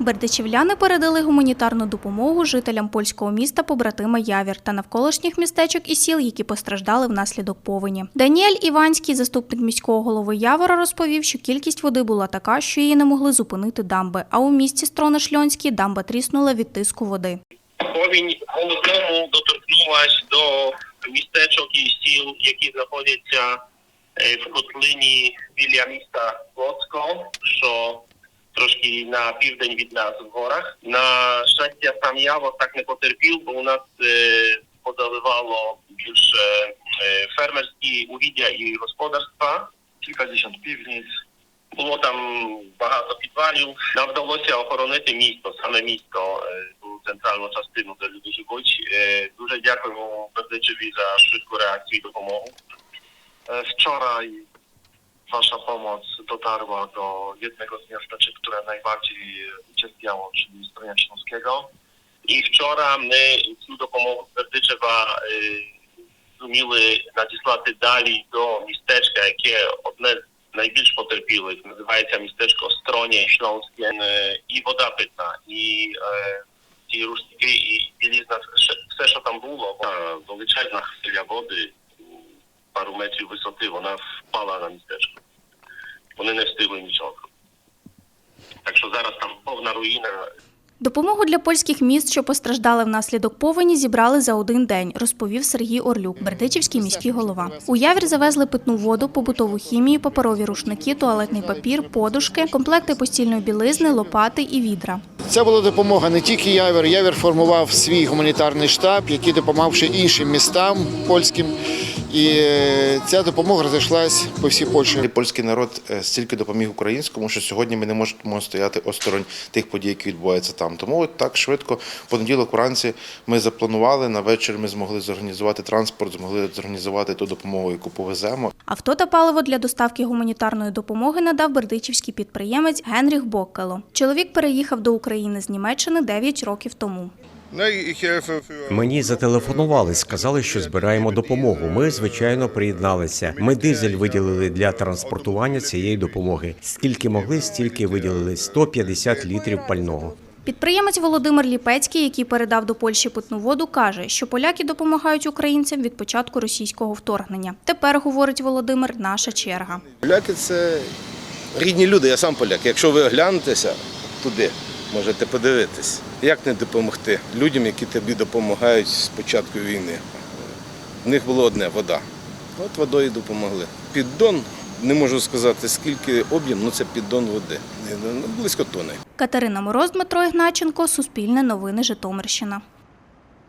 Бердичівляни передали гуманітарну допомогу жителям польського міста побратима Явір та навколишніх містечок і сіл, які постраждали внаслідок повені. Даніель Іванський, заступник міського голови Явора, розповів, що кількість води була така, що її не могли зупинити дамби. А у місті Строни-Шльонській дамба тріснула від тиску води. Повінь голодному доторкнулась до містечок і сіл, які знаходяться е, в котлині біля міста Лоцько, що трошки на південь від нас в горах. На щастя, сам Явор так не потерпів, бо у нас е, подаливало більше е, фермерські угіддя і господарства. Кількадесят півниць. Було там багато підвалів. Нам вдалося охоронити місто, саме місто, е, ту центральну частину, де люди живуть. Е, Дуже дякуємо Бердичеві за швидку реакцію і допомогу. E, Wczoraj Wasza pomoc dotarła do jednego z miasteczek, które najbardziej ucierpiało, czyli Stronia Śląskiego. І вчора ми цю допомогу з Бердичева е, зуміли надіслати далі до містечка, яке одне з найбільш потерпілих. Називається містечко Строnie Śląskie. Е, І вода питна, і е, ті рушники, і білізна, все, все, що там було, вона величезна хвиля води, пару метрів висоти, вона впала на містечко. Вони не встигли нічого. Так що зараз там повна руїна, Допомогу для польських міст, що постраждали внаслідок повені, зібрали за один день, розповів Сергій Орлюк, бердичівський міський голова. У явір завезли питну воду, побутову хімію, паперові рушники, туалетний папір, подушки, комплекти постільної білизни, лопати і відра. Це була допомога не тільки Явір. Явір формував свій гуманітарний штаб, який допомагав ще іншим містам польським. І е, ця допомога розійшлась по всій Польщі. Польський народ е, стільки допоміг українському, що сьогодні ми не можемо стояти осторонь тих подій, які відбуваються там. Тому так швидко, понеділок вранці ми запланували. На вечір ми змогли зорганізувати транспорт, змогли зорганізувати ту допомогу, яку повеземо. Авто та паливо для доставки гуманітарної допомоги надав бердичівський підприємець Генріх Боккело. Чоловік переїхав до України з Німеччини 9 років тому. Мені зателефонували, сказали, що збираємо допомогу. Ми, звичайно, приєдналися. Ми дизель виділили для транспортування цієї допомоги. Скільки могли, стільки виділили 150 літрів пального. Підприємець Володимир Ліпецький, який передав до Польщі питну воду, каже, що поляки допомагають українцям від початку російського вторгнення. Тепер, говорить Володимир, наша черга. Поляки це рідні люди, я сам поляк. Якщо ви оглянетеся туди, можете подивитись, як не допомогти людям, які тобі допомагають з початку війни. В них було одне вода. От водою допомогли. Піддон, не можу сказати, скільки об'єм, ну це піддон води. Близько тони. Катерина Мороз, Дмитро Ігначенко, Суспільне новини Житомирщина.